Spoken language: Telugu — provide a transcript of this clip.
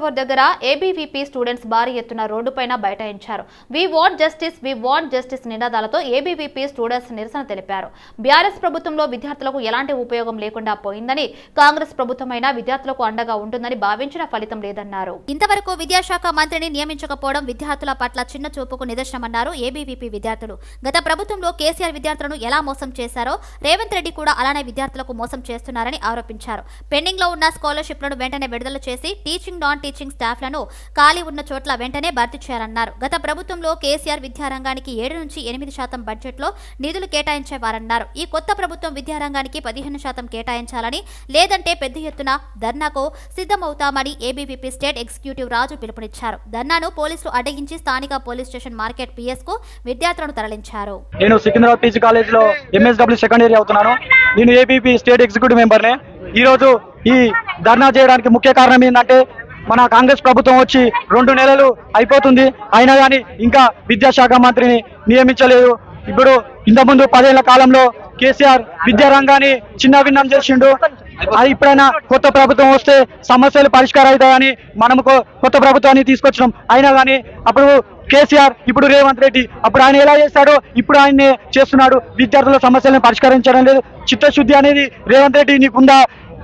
టవర్ దగ్గర ఏబీవీపీ స్టూడెంట్స్ భారీ ఎత్తున రోడ్డుపైన బైఠాయించారు. We want justice we want justice నినాదాలతో ఏబీవీపీ స్టూడెంట్స్ నిరసన తెలిపారు. బీఆర్ఎస్ ప్రభుత్వంలో విద్యార్థులకు ఎలాంటి ఉపయోగం లేకుండా పోయిందని కాంగ్రెస్ ప్రభుత్వమైనా విద్యార్థులకు అండగా ఉంటుందని భావించిన ఫలితం లేదన్నారు. ఇంతవరకు విద్యాశాఖ మంత్రిని నియమించకపోవడం విద్యార్థుల పట్ల చిన్న చూపుకు నిదర్శనమన్నారు ఏబీవీపీ విద్యార్థులు. గత ప్రభుత్వంలో కేసీఆర్ విద్యార్థులను ఎలా మోసం చేశారో రేవంత్ రెడ్డి కూడా అలానే విద్యార్థులకు మోసం చేస్తున్నారని ఆరోపించారు. పెండింగ్లో ఉన్న స్కాలర్షిప్లను వెంటనే విడుదల చేసి టీచింగ్ నాన్ టీచింగ్ స్టాఫ్లను ఖాళీ ఉన్న చోట్ల వెంటనే భర్తీ చేయాలన్నారు. గత ప్రభుత్వంలో కేసీఆర్ విద్యారంగానికి ఏడు నుంచి ఎనిమిది శాతం బడ్జెట్లో నిధులు కేటాయించేవారన్నారు. ఈ కొత్త ప్రభుత్వం విద్యారంగానికి పదిహేను శాతం కేటాయించాలని లేదంటే పెద్ద ఎత్తున ధర్నాకు సిద్ధమవుతామని ఏబీవీపీ స్టేట్ ఎగ్జిక్యూటివ్ రాజు పిలుపునిచ్చారు. ధర్నాను పోలీసులు అడ్డగించి స్థానిక పోలీస్ స్టేషన్ మార్కెట్ పిఎస్కు విద్యార్థులను తరలించారు. నేను సికింద్రాబాద్ పీజీ కాలేజ్లో ఎంఎస్డబ్ల్యూ సెకండ్ ఇయర్ అవుతున్నాను నేను ఏబీపీ స్టేట్ ఎగ్జిక్యూటివ్ మెంబర్నే. ఈరోజు ఈ ధర్నా చేయడానికి ముఖ్య కారణం ఏంటంటే మన కాంగ్రెస్ ప్రభుత్వం వచ్చి రెండు నెలలు అయిపోతుంది. అయినా కానీ ఇంకా విద్యాశాఖ మంత్రిని నియమించలేదు. ఇప్పుడు ఇంతకుముందు పదేళ్ళ కాలంలో కేసీఆర్ విద్యారంగాన్ని చిన్న భిన్నం చేసిండు. అది ఇప్పుడైనా కొత్త ప్రభుత్వం వస్తే సమస్యలు పరిష్కారం అవుతాయని మనము కొత్త ప్రభుత్వాన్ని తీసుకొచ్చినాం. అయినా కానీ అప్పుడు కేసీఆర్ ఇప్పుడు రేవంత్ రెడ్డి అప్పుడు ఆయన ఎలా చేస్తాడో ఇప్పుడు ఆయన్నే చేస్తున్నాడు. విద్యార్థుల సమస్యలను పరిష్కరించడం లేదు. చిత్తశుద్ధి అనేది రేవంత్ రెడ్డి నీకుందా?